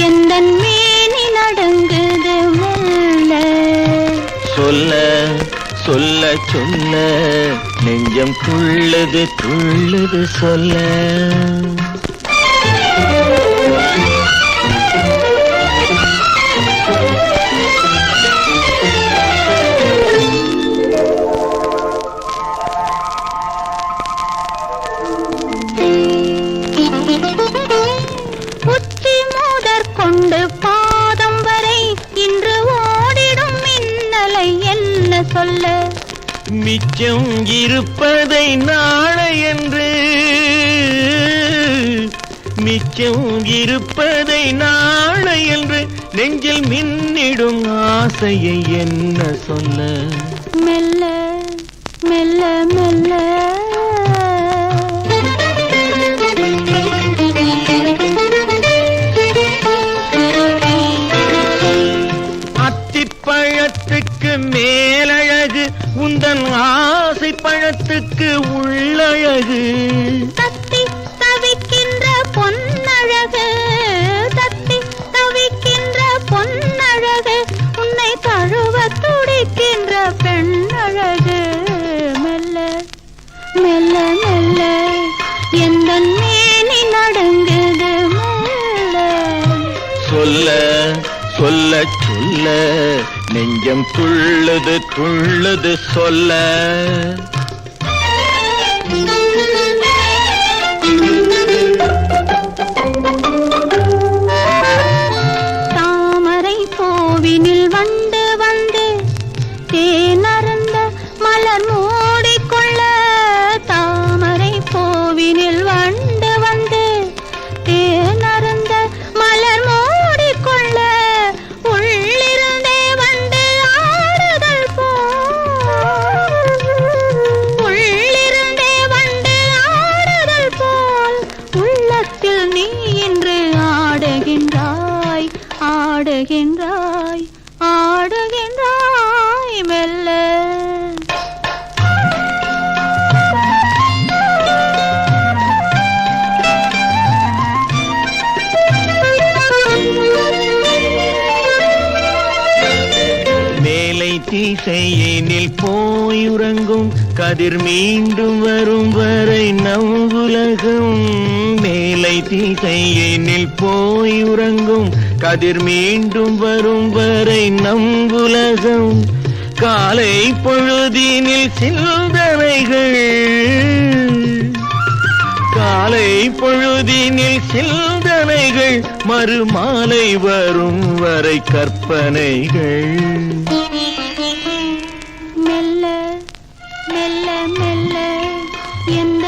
எந்த மேனி நடுங்குது மெல்ல சொல்ல சொல்ல சொல்ல நெஞ்சம் துள்ளுது துள்ளுது சொல்ல. மிச்சம் இருப்பதை நாளை என்று. மிச்சம் இருப்பதை நாளை என்று நெஞ்சில் மின்னிடும் ஆசையை என்ன சொல்ல மெல்ல மெல்ல மெல்ல. அத்திப்பழத்துக்கு மேலழகு உந்தன் ஆசை பழத்துக்கு உள்ளழகு. தத்தி தவிக்கின்ற பொன்னழகு தத்தி தவிக்கின்ற பொன்னழகு உன்னை தழுவ துடிக்கின்ற பெண்ணழகு. மெல்ல மெல்ல மெல்ல எந்த மேனி நடுங்குது சொல்ல சொல்ல சொல்ல நெஞ்சம் துள்ளுது துள்ளுது சொல்ல. பாடுகின்றாய். மேலை போய் உறங்கும் கதிர் மீண்டும் வரும் வரை நம் உலகம். மேலை திசையினில் போயுறங்கும். கதிர் மீண்டும் வரும் வரை நம் உலகம். காலை பொழுதினில் சிந்தனைகள். காலை பொழுதினில் சிந்தனைகள். மறுமாலை வரும் வரை கற்பனைகள். மெல்ல எந்த